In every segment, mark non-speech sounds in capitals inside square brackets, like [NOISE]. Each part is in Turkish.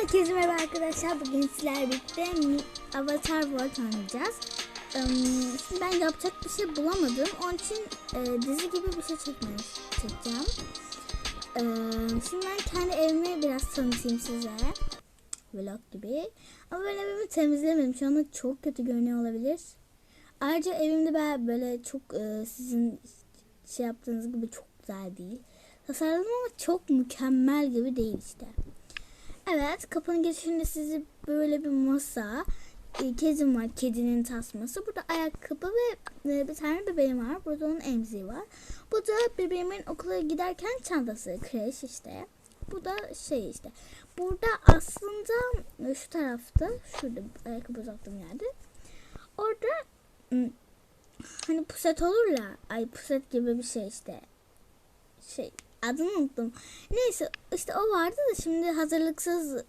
Herkese merhaba arkadaşlar. Bugün sizlerle birlikte Avatar World oynayacağız. Şimdi ben yapacak bir şey bulamadım. Onun için eee, dizi gibi bir şey çekmeye çekeceğim. Şimdi ben kendi evimi biraz tanıtayım size. Vlog gibi. Ama ben evimi temizlemedim. Şu anda çok kötü görünüyor olabilir. Ayrıca evimde ben böyle çok eee, sizin şey yaptığınız gibi çok güzel değil. Tasarladım ama çok mükemmel gibi değil işte. Evet kapının girişinde sizi böyle bir masa e, kedim var kedinin tasması. Burada ayakkabı ve e, bir tane bebeğim var. Burada onun emziği var. Bu da bebeğimin okula giderken çantası kreş işte. Bu da şey işte. Burada aslında e, şu tarafta şurada ayakkabı uzattığım yerde. Orada hani puset olur ya ay puset gibi bir şey işte. Şey adını unuttum. Neyse işte o vardı da şimdi hazırlıksız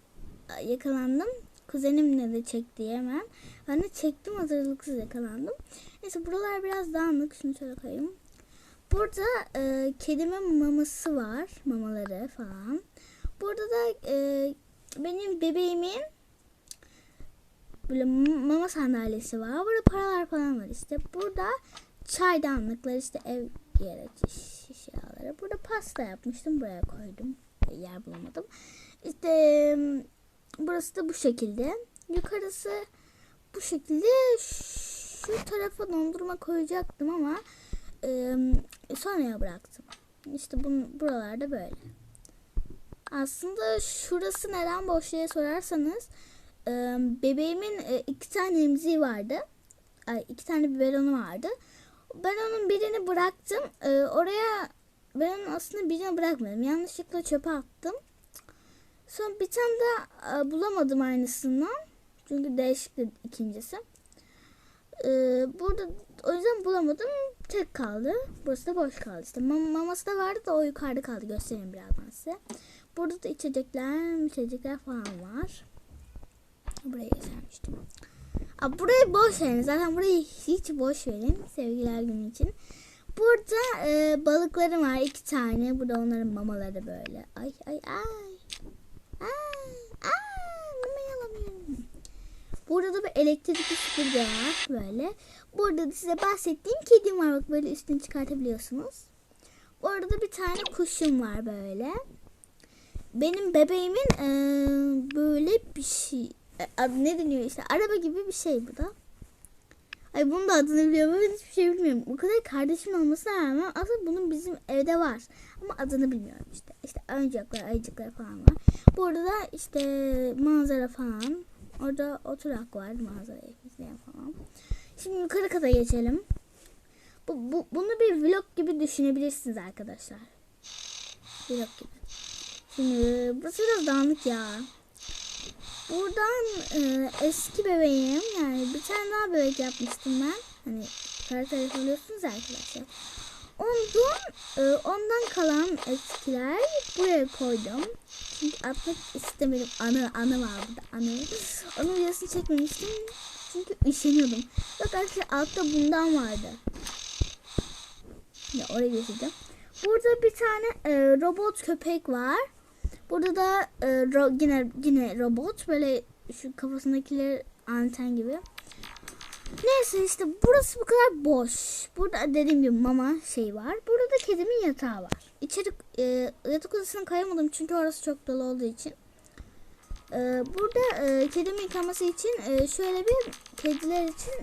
yakalandım. Kuzenimle de çekti hemen. Ben de çektim hazırlıksız yakalandım. Neyse buralar biraz dağınık. Şunu şöyle koyayım. Burada e, kedimin maması var. Mamaları falan. Burada da e, benim bebeğimin böyle mama sandalyesi var. Burada paralar falan var işte. Burada çaydanlıklar işte ev gereç eşyaları. Burada pasta yapmıştım. Buraya koydum. Yer bulamadım. İşte burası da bu şekilde. Yukarısı bu şekilde. Şu tarafa dondurma koyacaktım ama e, sonraya bıraktım. İşte bunun, buralarda böyle. Aslında şurası neden boş diye sorarsanız e, bebeğimin e, iki tane emziği vardı. Ay, iki tane biberonu vardı. Ben onun birini bıraktım. Ee, oraya ben onun aslında birini bırakmadım. Yanlışlıkla çöpe attım. Sonra bir tane daha e, bulamadım aynısından. Çünkü değişikti ikincisi. Ee, burada o yüzden bulamadım. Tek kaldı. Burası da boş kaldı. İşte mam- maması da vardı da o yukarıda kaldı. Göstereyim birazdan size. Burada da içecekler, içecekler falan var. Buraya göstermiştim. Aa, burayı boş verin. Zaten burayı hiç boş verin. Sevgiler günü için. Burada e, balıklarım var. iki tane. Burada onların mamaları böyle. Ay ay ay. Ay ay. Mamayı alamıyorum. Burada da bir elektrikli süpürge var. Böyle. Burada da size bahsettiğim kedim var. Bak böyle üstünü çıkartabiliyorsunuz. Orada da bir tane kuşum var böyle. Benim bebeğimin e, böyle bir şey adı ne deniyor işte araba gibi bir şey bu da. Ay bunun da adını biliyorum ama hiçbir şey bilmiyorum. O kadar kardeşim olmasına rağmen aslında bunun bizim evde var. Ama adını bilmiyorum işte. İşte oyuncaklar, ayıcıklar falan var. Burada da işte manzara falan. Orada oturak var manzarayı izleyen falan. Şimdi yukarı kata geçelim. Bu, bu, bunu bir vlog gibi düşünebilirsiniz arkadaşlar. Vlog gibi. Şimdi burası biraz dağınık ya. Buradan e, eski bebeğim yani bir tane daha bebek yapmıştım ben. Hani karakter yapabiliyorsunuz ya arkadaşlar. Ondan, e, ondan kalan eskiler buraya koydum. Çünkü atmak istemedim. Anı, anı var burada. Anı. Onun videosunu çekmemiştim. Çünkü üşeniyordum. Bak arkadaşlar altta bundan vardı. Ya oraya getirdim. Burada bir tane e, robot köpek var. Burada da e, ro, yine yine robot böyle şu kafasındakiler anten gibi. Neyse işte burası bu kadar boş. Burada dediğim gibi mama şey var. Burada da kedimin yatağı var. İçeri e, yatak odasına kayamadım çünkü orası çok dolu olduğu için. E, burada e, kedimin yıkaması için e, şöyle bir kediler için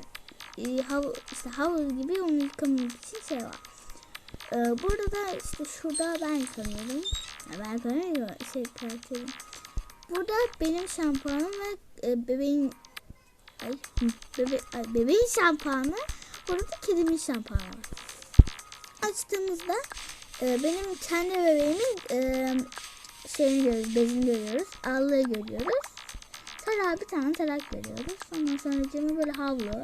e, hav, işte havuz gibi onu yıkamak için şey var. E, burada da işte şurada ben yıkanıyorum. Ben tanıyorum şey karakterim. Burada benim şampuanım ve e, bebeğin ay, bebe, ay, bebeğin şampuanı. Burada da kedimin şampuanı var. Açtığımızda e, benim kendi bebeğimin e, şeyini görüyoruz, bezini görüyoruz. Allığı görüyoruz. Tarak bir tane tarak görüyoruz. Ondan sonra camı böyle havlu.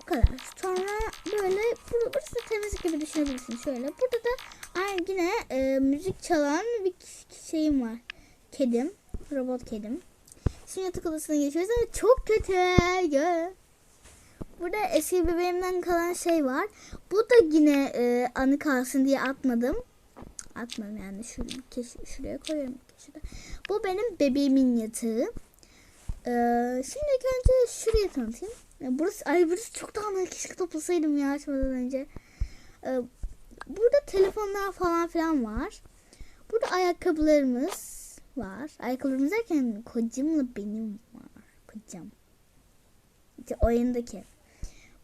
Bu kadar. Sonra böyle burası temizlik gibi düşünebilirsiniz. Şöyle. Burada da Aynı yine e, müzik çalan bir şeyim var. Kedim. Robot kedim. Şimdi yatak odasına geçiyoruz ama çok kötü. Ya. Burada eski bebeğimden kalan şey var. Bu da yine e, anı kalsın diye atmadım. atmadım yani keş, şuraya koyuyorum. Şurada. Bu benim bebeğimin yatağı. Ee, şimdi önce şurayı tanıtayım. Ya burası, ay burası çok dağınık. Keşke toplasaydım ya açmadan önce. Ee, burada telefonlar falan filan var. Burada ayakkabılarımız var. Ayakkabılarımız derken kocamla benim var. Kocam. İşte oyundaki.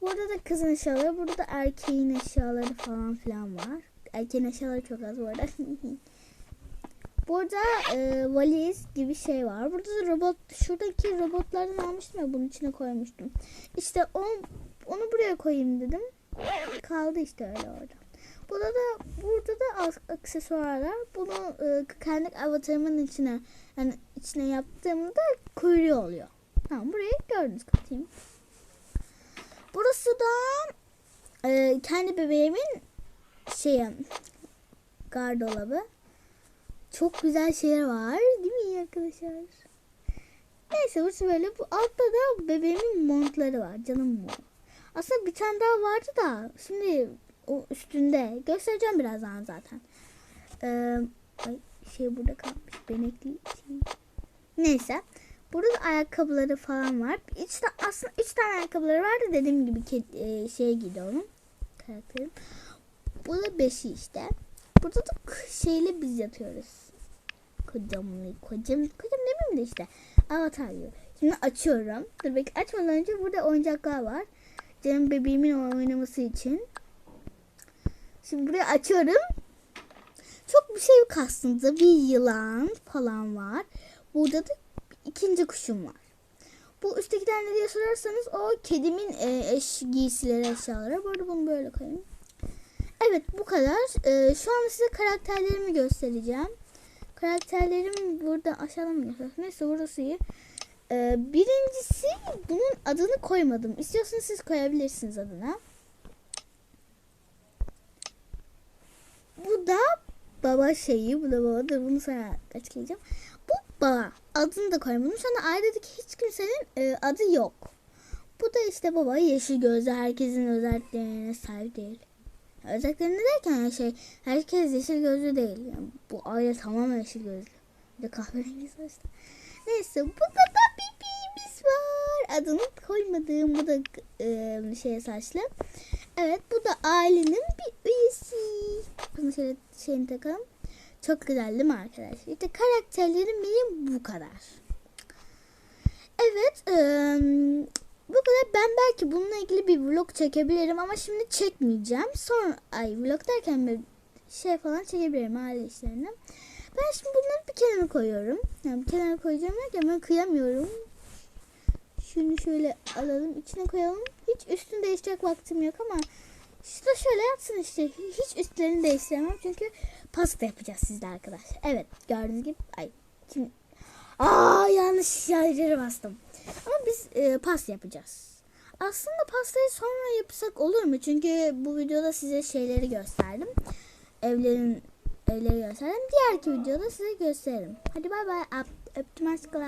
Burada da kızın eşyaları, burada da erkeğin eşyaları falan filan var. Erkeğin eşyaları çok az bu arada. [LAUGHS] burada e, valiz gibi şey var. Burada da robot, şuradaki robotlardan almıştım ya bunun içine koymuştum. İşte onu, onu buraya koyayım dedim. Kaldı işte öyle orada. Burada da burada da aksesuarlar. Bunu e, kendi avatarımın içine yani içine yaptığımda kuyruğu oluyor. Tamam burayı gördünüz katayım. Burası da e, kendi bebeğimin şeyi gardolabı. Çok güzel şeyler var değil mi arkadaşlar? Neyse burası böyle. Bu altta da bebeğimin montları var. Canım mu? Aslında bir tane daha vardı da şimdi o üstünde. Göstereceğim birazdan zaten. Ee, ay, şey burada kalmış. Benekli şey. Neyse. Burada da ayakkabıları falan var. İşte aslında üç tane ayakkabıları vardı dediğim gibi kedi, e, şey giydi onun karakterim. Bu da beşi işte. Burada da şeyle biz yatıyoruz. Kocamlı, kocam, kocam demeyeyim de işte. Avatar gibi. Şimdi açıyorum. Dur bekle açmadan önce burada oyuncaklar var. Canım bebeğimin oynaması için. Şimdi burayı açıyorum. Çok bir şey yok aslında. Bir yılan falan var. Burada da ikinci kuşum var. Bu üsttekiler ne diye sorarsanız o kedimin e, eş giysileri eşyaları. Bu arada bunu böyle koyayım. Evet bu kadar. E, şu an size karakterlerimi göstereceğim. Karakterlerim burada aşağıdan mı göster? Neyse burası iyi. E, birincisi bunun adını koymadım. İstiyorsanız siz koyabilirsiniz adına. Bu da baba şeyi. Bu da baba. Dur bunu sana açıklayacağım. Bu baba. Adını da koymadım. Anda ailedeki hiç kimsenin e, adı yok. Bu da işte baba yeşil gözlü. Herkesin özelliklerine sahip değil. Özelliklerini derken şey herkes yeşil gözlü değil. Yani bu aile tamamen yeşil gözlü. Bir de kahverengi saçlı. Neyse burada da bebeğimiz var. Adını koymadığım bu da e, şey saçlı. Evet bu da ailenin bir üyesi. Bunu şöyle şeyini takalım. Çok güzel değil mi arkadaşlar? İşte karakterlerim benim bu kadar. Evet. eee, bu kadar. Ben belki bununla ilgili bir vlog çekebilirim ama şimdi çekmeyeceğim. Sonra ay vlog derken bir şey falan çekebilirim aile işlerini. Ben şimdi bunları bir kenara koyuyorum. Yani bir kenara koyacağım derken ben kıyamıyorum. Şunu şöyle alalım içine koyalım. Hiç üstünü değiştirecek vaktim yok ama işte şöyle yapsın işte. Hiç üstlerini değiştiremem çünkü pasta yapacağız sizle arkadaşlar. Evet gördüğünüz gibi. Ay şimdi. Aa yanlış yerlere bastım. Ama biz e, pasta yapacağız. Aslında pastayı sonra yapsak olur mu? Çünkü bu videoda size şeyleri gösterdim. Evlerin evleri gösterdim. Diğerki videoda size gösteririm. Hadi bay bay. Öp- Öptüm aşklar.